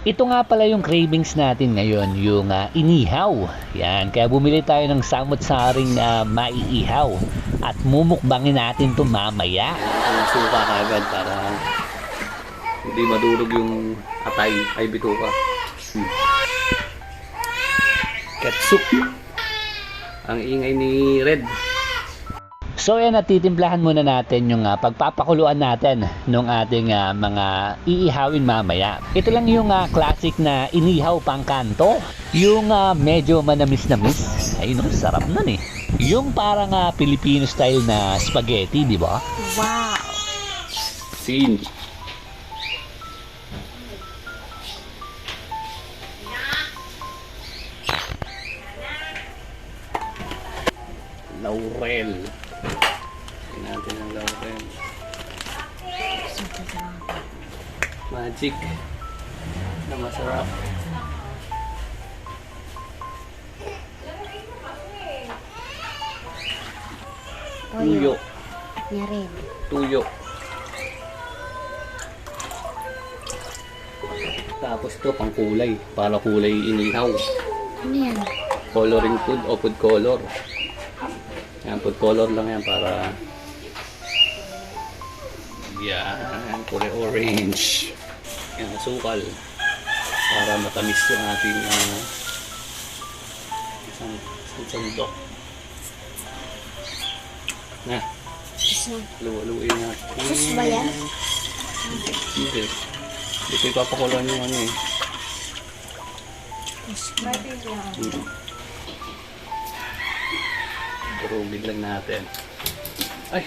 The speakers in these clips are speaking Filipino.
Ito nga pala yung cravings natin ngayon, yung ah, inihaw. Yan, kaya bumili tayo ng samot-saring na maiihaw. At mumukbangin natin to mamaya. Ang suka kagad para hindi madurog yung atay ay bituka. Hmm. Ketchup. Ang ingay ni Red. So yan, natitimplahan muna natin yung ah, pagpapakuluan natin ng ating ah, mga iihawin mamaya. Ito lang yung ah, classic na inihaw pang kanto. Yung ah, medyo manamis-namis. Ay, no, sarap nun eh. Yung parang ah, Filipino style na spaghetti, di ba? Wow! Sin. Laurel. Natin ang laurel. Magic. Na masarap. Tuyo. Niya rin. Tuyo. Tapos to pang kulay. Para kulay inihaw. Ano yan? Coloring food o food color. Yan, food color lang yan para yan, kulay orange. Yan, asukal. Para matamis yung ating uh, isang, isang sandok. Na, luwa-luwain natin. Sus ba yan? Hindi. Dito ipapakulan yung ano eh. Hmm. Durugin lang natin. Ay!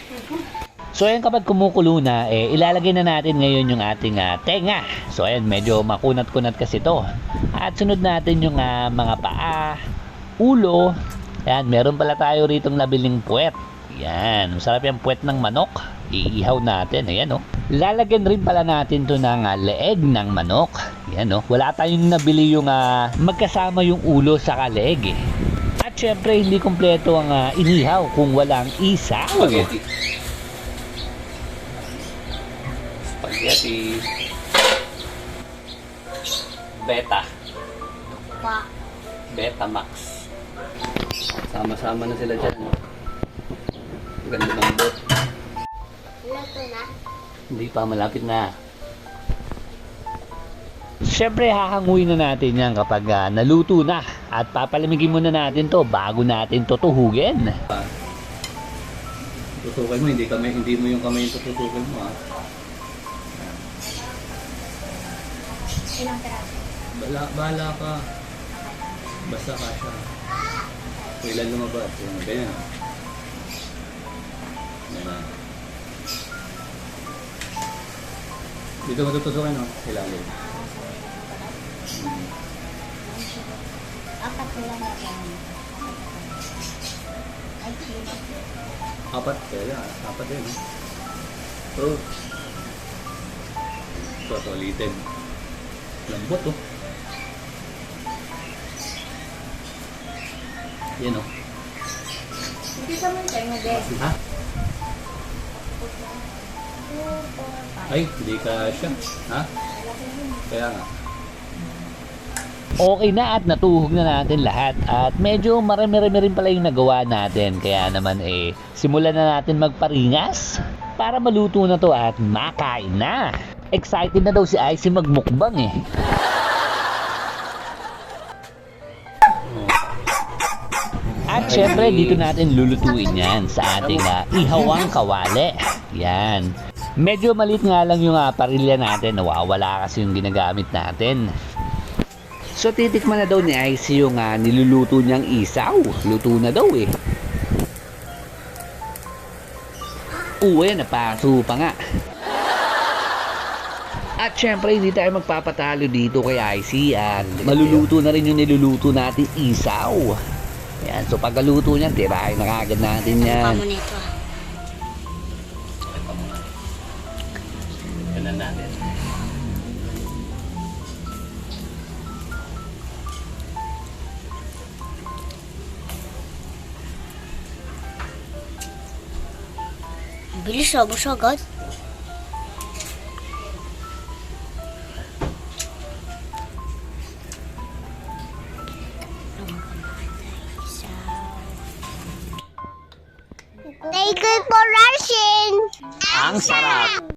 So ayan kapag kumukulo na, eh, ilalagay na natin ngayon yung ating ah, tenga. So ayan, medyo makunat-kunat kasi to. At sunod natin yung ah, mga paa, ulo. Ayan, meron pala tayo ritong nabiling puwet. Yan, masarap yung puwet ng manok. Iihaw natin, ayan oh. Lalagyan rin pala natin to ng ah, leeg ng manok. Yan oh. Wala tayong nabili yung ah, magkasama yung ulo sa leeg eh. At syempre, hindi kompleto ang ah, inihaw kung walang isaw. Spaghetti. Spaghetti. Beta. Wow. Beta Max. Sama-sama na sila dyan. Ganda ng bot. Luto na? Hindi pa, malapit na. Siyempre, hahanguin na natin yan kapag ah, naluto na. At papalamigin muna natin to bago natin to tuhugin. Tutukan mo, hindi kamay, hindi mo yung kamay yung tutukan mo ah. Ilang peraso? Bala, bala ka. Basta ka siya. Kailan lumabas? Yung ganyan. ah. Yan ah. Dito mo tututukan no? Ilalim. Apat ko lang. Ay? Apat. Kaya. Apat din. Oh. Ito, ito, ulitin. Lambot oh. Yan oh. Hindi ka man tayo. Ha? Ay, hindi ka siya. Ha? Kaya nga. Okay na at natuhog na natin lahat. At medyo marami-rami rin pala yung nagawa natin. Kaya naman eh, simulan na natin magparingas para maluto na to at makain na. Excited na daw si Icy magmukbang eh. At syempre, dito natin lulutuin yan sa ating ah, ihawang kawali. Yan. Medyo malit nga lang yung uh, parilya natin. Nawawala kasi yung ginagamit natin. So titikman na daw ni Icy yung ah, niluluto niyang isaw. Luto na daw eh. Uwe, napaso pa nga. At syempre, hindi tayo magpapatalo dito kay Icy. At maluluto na rin yung niluluto natin isaw. Yan, so pagkaluto niyan, tirahin na kagad natin yan. Pamo nito ah. Yan Bilirsən, bu uşaq qaç. They good for Russian. I'm Sarah.